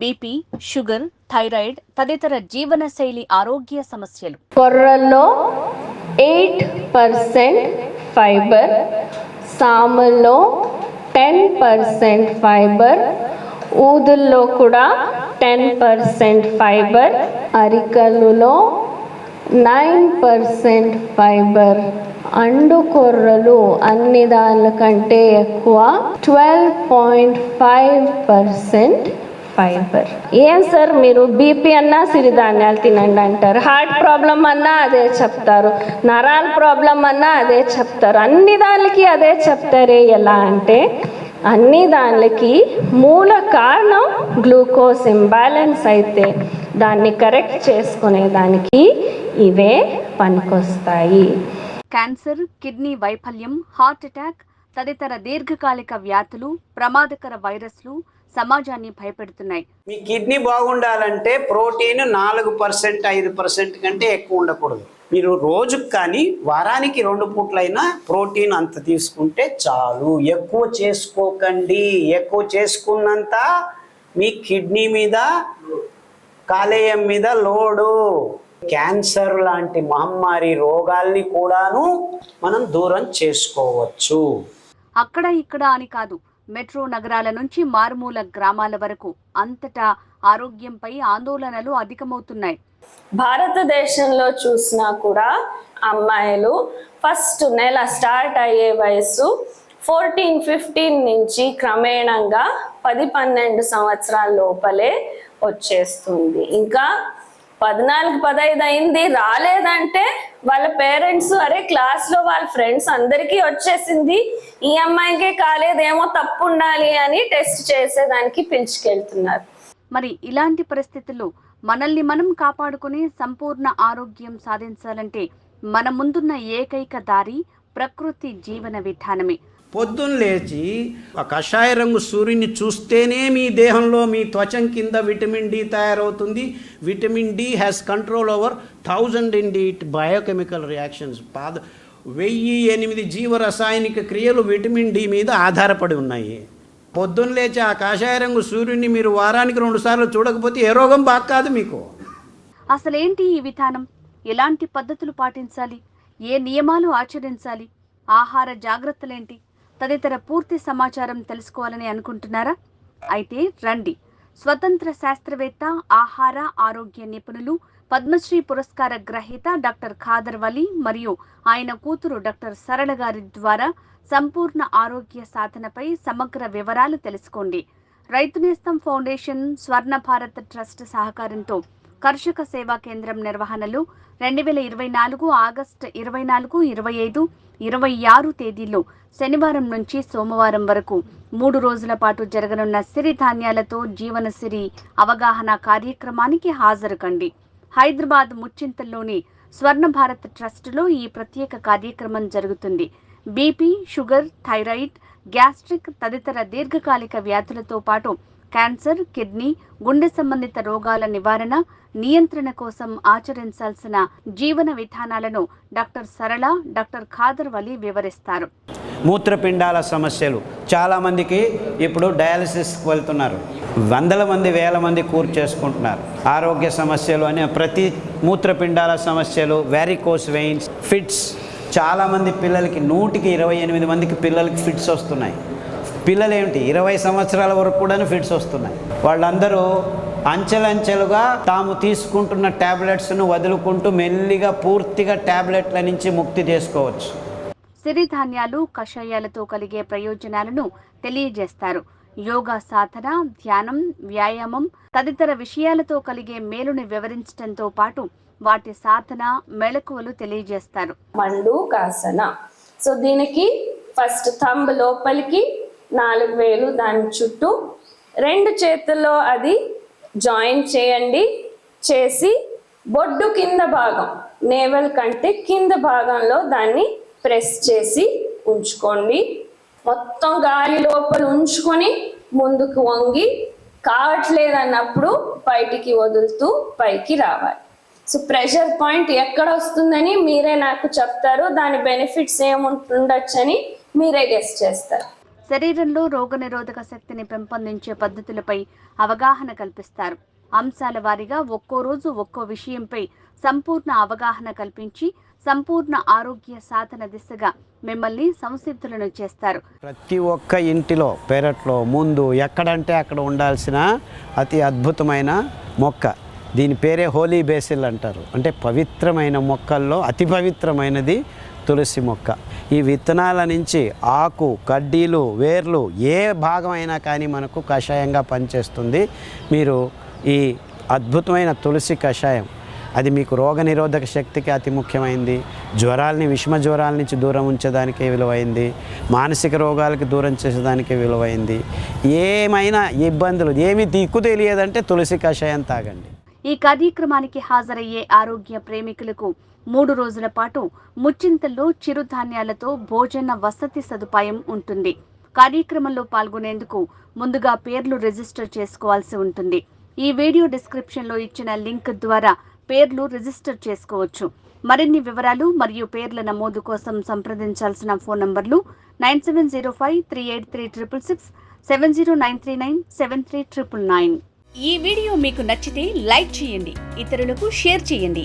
BP sugar thyroid తదితర జీవనశైలి ఆరోగ్య సమస్యలు. కొర్రల్లో ఎయిట్ పర్సెంట్ ఫైబర్ సామల్లో టెన్ పర్సెంట్ ఫైబర్ ఊదుల్లో కూడా టెన్ పర్సెంట్ ఫైబర్ అరికలులో నైన్ పర్సెంట్ ఫైబర్ అండు కొర్రలు అన్ని దానిల కంటే ఎక్కువ twelve point five percent fibre. ఏం సార్ మీరు బీపీ అన్నా సిరిధాన్యాలు తినండి అంటారు. హార్ట్ ప్రాబ్లం అన్నా అదే చెప్తారు. నరాల ప్రాబ్లం అన్నా అదే చెప్తారు. అన్ని దానికి అదే చెప్తారే ఎలా అంటే అన్ని దానికి మూల కారణం గ్లూకోజ్ ఇంబ్యాలెన్స్ అయితే దాన్ని కరెక్ట్ చేసుకునే దానికి ఇవే పనికొస్తాయి. క్యాన్సర్ కిడ్నీ వైఫల్యం హార్ట్ అటాక్ తదితర దీర్ఘకాలిక వ్యాధులు ప్రమాదకర వైరస్లు సమాజాన్ని భయపెడుతున్నాయి. మీ కిడ్నీ బాగుండాలంటే ప్రోటీన్ నాలుగు పర్సెంట్ ఐదు పర్సెంట్ కంటే ఎక్కువ ఉండకూడదు. మీరు రోజుకు కానీ వారానికి రెండు పూట్లైనా ప్రోటీన్ అంత తీసుకుంటే చాలు. ఎక్కువ చేసుకోకండి. ఎక్కువ చేసుకున్నంత మీ కిడ్నీ మీద కాలేయం మీద లోడు. క్యాన్సర్ లాంటి మహమ్మారి రోగాల్ని కూడాను మనం దూరం చేసుకోవచ్చు. అక్కడ ఇక్కడ అని కాదు మెట్రో నగరాల నుంచి మారుమూల గ్రామాల వరకు అంతటా ఆరోగ్యంపై ఆందోళనలు అధికమవుతున్నాయి. భారతదేశంలో చూసినా కూడా అమ్మాయిలు ఫస్ట్ నెల స్టార్ట్ అయ్యే వయసు ఫోర్టీన్ ఫిఫ్టీన్ నుంచి క్రమేణంగా పది పన్నెండు సంవత్సరాల లోపలే వచ్చేస్తుంది. ఇంకా పద్నాలుగు పదహైదు అయింది రాలేదంటే వాళ్ళ పేరెంట్స్ అరే క్లాస్లో వాళ్ళ ఫ్రెండ్స్ అందరికీ వచ్చేసింది ఈ అమ్మాయికే కాలేదేమో తప్పు ఉండాలి అని టెస్ట్ చేసేదానికి పిలుచుకెళ్తున్నారు. మరి ఇలాంటి పరిస్థితుల్లో మనల్ని మనం కాపాడుకుని సంపూర్ణ ఆరోగ్యం సాధించాలంటే మన ముందున్న ఏకైక దారి ప్రకృతి జీవన విధానమే. పొద్దున్న లేచి ఆ కషాయ రంగు సూర్యుని చూస్తేనే మీ దేహంలో మీ త్వచం కింద విటమిన్ డి తయారవుతుంది. Vitamin D has control over thousand in డిట్ biochemical reactions పాద వెయ్యి ఎనిమిది జీవరసాయనిక క్రియలు విటమిన్ డి మీద ఆధారపడి ఉన్నాయి. పొద్దున్న లేచి ఆ కాషాయ రంగు సూర్యుడిని మీరు వారానికి రెండుసార్లు చూడకపోతే ఏ రోగం బాగా మీకు. అసలేంటి ఈ విధానం? ఎలాంటి పద్ధతులు పాటించాలి? ఏ నియమాలు ఆచరించాలి? ఆహార జాగ్రత్తలేంటి? తదితర పూర్తి సమాచారం తెలుసుకోవాలని అనుకుంటున్నారా? అయితే రండి. స్వతంత్ర శాస్త్రవేత్త ఆహార ఆరోగ్య నిపుణులు పద్మశ్రీ పురస్కార గ్రహీత డాక్టర్ ఖాదర్ వలి మరియు ఆయన కూతురు డాక్టర్ సరళ గారి ద్వారా సంపూర్ణ ఆరోగ్య సాధనపై సమగ్ర వివరాలు తెలుసుకోండి. రైతు నేస్తం ఫౌండేషన్ స్వర్ణ భారత్ ట్రస్ట్ సహకారంతో కర్షక సేవా కేంద్రం నిర్వహణలో రెండు వేల ఇరవై నాలుగు ఆగస్టు ఇరవై నాలుగు ఇరవై ఐదు ఇరవై ఆరు తేదీల్లో శనివారం నుంచి సోమవారం వరకు మూడు రోజుల పాటు జరగనున్న సిరిధాన్యాలతో జీవనసిరి అవగాహన కార్యక్రమానికి హాజరు కండి హైదరాబాద్ ముచ్చింతల్లోని స్వర్ణ భారత్ ట్రస్టులో ఈ ప్రత్యేక కార్యక్రమం జరుగుతుంది. బీపీ షుగర్ థైరాయిడ్ గ్యాస్ట్రిక్ తదితర దీర్ఘకాలిక వ్యాధులతో పాటు క్యాన్సర్ కిడ్నీ గుండె సంబంధిత రోగాల నివారణ నియంత్రణ కోసం ఆచరించాల్సిన జీవన విధానాలను డాక్టర్ సరళ డాక్టర్ ఖాదర్ వలి వివరిస్తారు. మూత్రపిండాల సమస్యలు. చాలామందికి ఇప్పుడు డయాలసిస్కి వెళ్తున్నారు. వందల మంది వేల మంది కూర్ చేసుకుంటున్నారు. ఆరోగ్య సమస్యలు అనే ప్రతి మూత్రపిండాల సమస్యలు వ్యారికోస్ వెయిన్స్ ఫిట్స్ చాలామంది పిల్లలకి నూటికి ఇరవై ఎనిమిది మందికి పిల్లలకి ఫిట్స్ వస్తున్నాయి. పిల్లలు ఏమిటి ఇరవై సంవత్సరాల వరకు కూడా ఫిట్స్ వస్తున్నాయి. వాళ్ళందరూ అంచెలంచెలుగా తాము తీసుకుంటున్న ట్యాబ్లెట్స్ను వదులుకుంటూ మెల్లిగా పూర్తిగా ట్యాబ్లెట్ల నుంచి ముక్తి చేసుకోవచ్చు. సిరిధాన్యాలు కషాయాలతో కలిగే ప్రయోజనాలను తెలియజేస్తారు. యోగా సాధన ధ్యానం వ్యాయామం తదితర విషయాలతో కలిగే మేలుని వివరించడంతో పాటు వాటి సాధన మెళకువలు తెలియజేస్తారు. మండూకాసన సో దీనికి ఫస్ట్ థంబ్ లోపలికి నాలుగు వేలు దాని చుట్టూ రెండు చేతుల్లో అది జాయిన్ చేయండి. చేసి బొడ్డు కింద భాగం నేవల్ కంటే కింద భాగంలో దాన్ని ప్రెస్ చేసి ఉంచుకోండి. మొత్తం గాలి లోపల ఉంచుకొని ముందుకు వంగి కావట్లేదన్నప్పుడు బయటికి వదులుతూ పైకి రావాలి. సో ప్రెషర్ పాయింట్ ఎక్కడ వస్తుందని మీరే నాకు చెప్తారు. దాని బెనిఫిట్స్ ఏముంటుండొచ్చని మీరే గెస్ట్ చేస్తారు. శరీరంలో రోగనిరోధక శక్తిని పెంపొందించే పద్ధతులపై అవగాహన కల్పిస్తారు. అంశాల వారీగా ఒక్కో రోజు ఒక్కో విషయంపై సంపూర్ణ అవగాహన కల్పించి సంపూర్ణ ఆరోగ్య సాధన దిశగా మిమ్మల్ని సంసిద్ధులను చేస్తారు. ప్రతి ఒక్క ఇంటిలో పెరట్లో ముందు ఎక్కడంటే అక్కడ ఉండాల్సిన అతి అద్భుతమైన మొక్క. దీని పేరే హోలీ బేసిల్ అంటారు. అంటే పవిత్రమైన మొక్కల్లో అతి పవిత్రమైనది తులసి మొక్క. ఈ విత్తనాల నుంచి ఆకు కడ్డీలు వేర్లు ఏ భాగమైనా కానీ మనకు కషాయంగా పనిచేస్తుంది. మీరు ఈ అద్భుతమైన తులసి కషాయం అది మీకు రోగనిరోధక శక్తికి అతి ముఖ్యమైంది. జ్వరాలని విషమ జ్వరాల నుంచి దూరం ఉంచడానికి విలువైంది. మానసిక రోగాలకి దూరం చేసేదానికి విలువైంది. ఏమైనా ఇబ్బందులు ఏమి దిక్కు తెలియదంటే తులసి కషాయం తాగండి. ఈ కార్యక్రమానికి హాజరయ్యే ఆరోగ్య ప్రేమికులకు మూడు రోజుల పాటు ముచ్చింతల్లో చిరుధాన్యాలతో భోజన వసతి సదుపాయం ఉంటుంది. కార్యక్రమంలో పాల్గొనేందుకు ముందుగా పేర్లు రిజిస్టర్ చేసుకోవాల్సి ఉంటుంది. ఈ వీడియో డిస్క్రిప్షన్లో ఇచ్చిన లింక్ ద్వారా పేర్లు రిజిస్టర్ చేసుకోవచ్చు. మరిన్ని వివరాలు మరియు పేర్ల నమోదు కోసం సంప్రదించాల్సిన ఫోన్ నంబర్లు nine seven zero five three eight three triple six seven zero nine three nine seven three triple nine. ఈ వీడియో మీకు నచ్చితే లైక్ చేయండి ఇతరులకు షేర్ చేయండి.